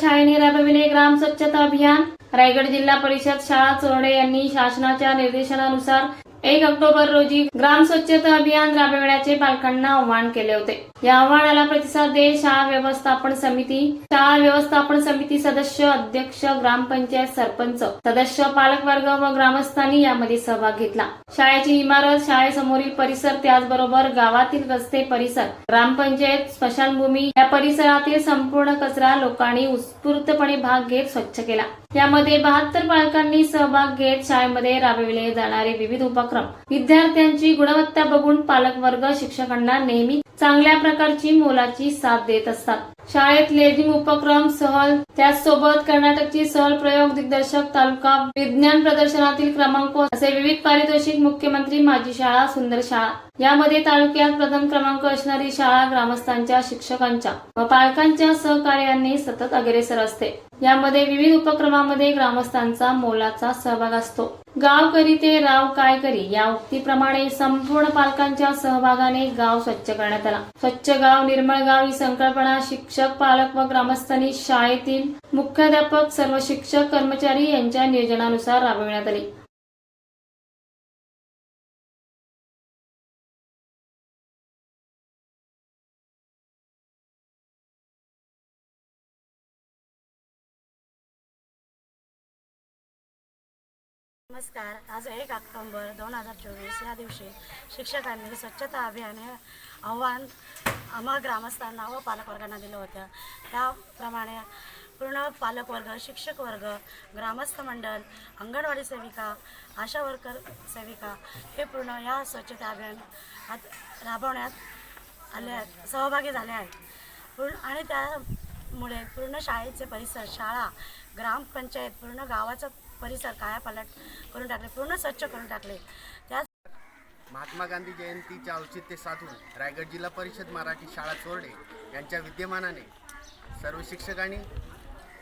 शाळेने राबविले ग्राम स्वच्छता अभियान. रायगड जिल्हा परिषद शाळा चोरडे यांनी शासनाच्या निर्देशनानुसार एक ऑक्टोबर रोजी ग्राम स्वच्छता अभियान राबविण्याचे पालकांना आव्हान केले होते. या आव्हानाला प्रतिसाद देत शाळा व्यवस्थापन समिती शाळा व्यवस्थापन समिती सदस्य अध्यक्ष ग्रामपंचायत सरपंच सदस्य पालकवर्ग व ग्रामस्थांनी यामध्ये सहभाग घेतला. शाळेची इमारत शाळेसमोरील परिसर त्याचबरोबर गावातील रस्ते परिसर ग्रामपंचायत स्मशानभूमी या परिसरातील संपूर्ण कचरा लोकांनी उत्स्फूर्तपणे भाग घेत स्वच्छ केला. यामध्ये बहात्तर पालकांनी सहभाग घेत शाळेमध्ये राबविले जाणारे विविध उपक्रम. विद्यार्थ्यांची गुणवत्ता बघून पालकवर्ग शिक्षकांना नेहमी चांगल्या प्रकारची मोलाची साथ देत असतात. शाळेत लेझिम उपक्रम सहल त्याचसोबत कर्नाटकची सहल प्रयोग दिग्दर्शक तालुका विज्ञान प्रदर्शनातील क्रमांक असे विविध पारितोषिक मुख्यमंत्री माझी शाळा सुंदर शाळा. यामध्ये तालुक्यात प्रथम क्रमांक असणारी शाळा ग्रामस्थांच्या शिक्षकांच्या व पालकांच्या सहकार्याने सतत अग्रेसर असते. यामध्ये विविध उपक्रमामध्ये ग्रामस्थांचा मोलाचा सहभाग असतो. गाव करी ते राव काय करी या उक्तीप्रमाणे संपूर्ण पालकांच्या सहभागाने गाव स्वच्छ करण्यात आला. स्वच्छ गाव निर्मळ गाव ही संकल्पना शिक्षक पालक व ग्रामस्थांनी शाळेतील मुख्याध्यापक सर्व शिक्षक कर्मचारी यांच्या नियोजनानुसार राबविण्यात आली. नमस्कार. आज एक ऑक्टोंबर दोन हजार चोवीस. या दिवशी शिक्षकांनी स्वच्छता अभियाने आव्हान आम्हा ग्रामस्थांना व पालकवर्गांना दिलं होतं. त्याप्रमाणे पूर्ण पालकवर्ग शिक्षक वर्ग ग्रामस्थ मंडळ अंगणवाडी सेविका आशा वर्कर सेविका हे पूर्ण या स्वच्छता अभियानात राबवण्यात आले आहेत सहभागी झाले आहेत. पूर्ण आणि त्यामुळे पूर्ण शाळेचे परिसर शाळा ग्रामपंचायत पूर्ण गावाचा परिसर कायापालट करून टाकले पूर्ण स्वच्छ करून टाकले. त्याच महात्मा गांधी जयंतीचे औचित्य साधून रायगड जिल्हा परिषद मराठी शाळा चोरडे यांच्या विद्यमानाने सर्व शिक्षकांनी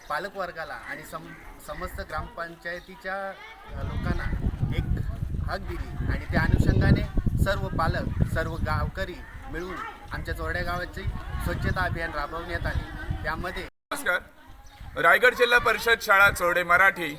पालकवर्गाला आणि सम समस्त ग्रामपंचायतीच्या लोकांना एक हक दिली आणि त्या अनुषंगाने सर्व पालक सर्व गावकरी मिळून आमच्या चोरड्या गावाची स्वच्छता अभियान राबवण्यात आले. त्यामध्ये नमस्कार. रायगड जिल्हा परिषद शाळा चोरडे मराठी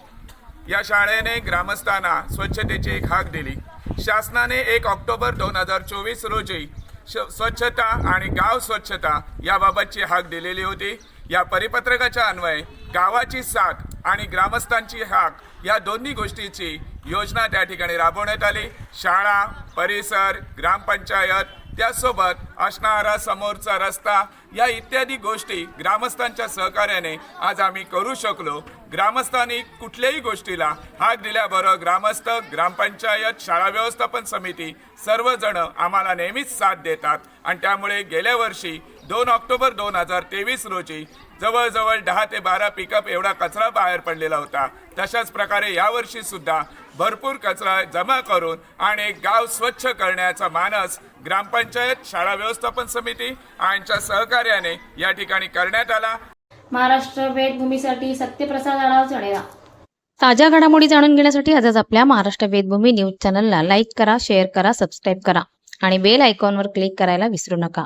या शाळेने ग्रामस्थांना स्वच्छतेची एक हाक दिली. शासनाने एक ऑक्टोबर दोन हजार चोवीस रोजी श- स्वच्छता आणि गाव स्वच्छता याबाबतची हाक दिलेली होती. या परिपत्रकाच्या अन्वये गावाची साथ आणि ग्रामस्थांची हाक या दोन्ही गोष्टीची योजना त्या ठिकाणी राबवण्यात आली. शाळा परिसर ग्रामपंचायत त्यासोबत असणारा समोरचा रस्ता या इत्यादी गोष्टी ग्रामस्थांच्या सहकार्याने आज आम्ही करू शकलो. ग्रामस्थांनी कुठल्याही गोष्टीला हात दिल्याबरोबर ग्रामस्थ ग्रामपंचायत शाळा व्यवस्थापन समिती सर्वजण आम्हाला नेहमीच साथ देतात. आणि त्यामुळे गेल्या वर्षी दोन ऑक्टोबर दोन हजार तेवीस रोजी जवळजवळ दहा ते बारा पिकअप एवढा कचरा बाहेर पडलेला होता. तशाच प्रकारे यावर्षी सुद्धा भरपूर कचरा जमा करून आणि एक गाव स्वच्छ करण्याचा मानस ग्रामपंचायत शाळा व्यवस्थापन समिती यांच्या सहकार्याने या ठिकाणी करण्यात आला. महाराष्ट्र वेदभूमीसाठी सत्यप्रसाद आढाव चढेरा ताज्या घडामोडी जाणून घेण्यासाठी आजच आपल्या महाराष्ट्र वेदभूमी न्यूज चॅनलला लाईक करा शेअर करा सबस्क्राईब करा आणि बेल आयकॉनवर क्लिक करायला विसरू नका.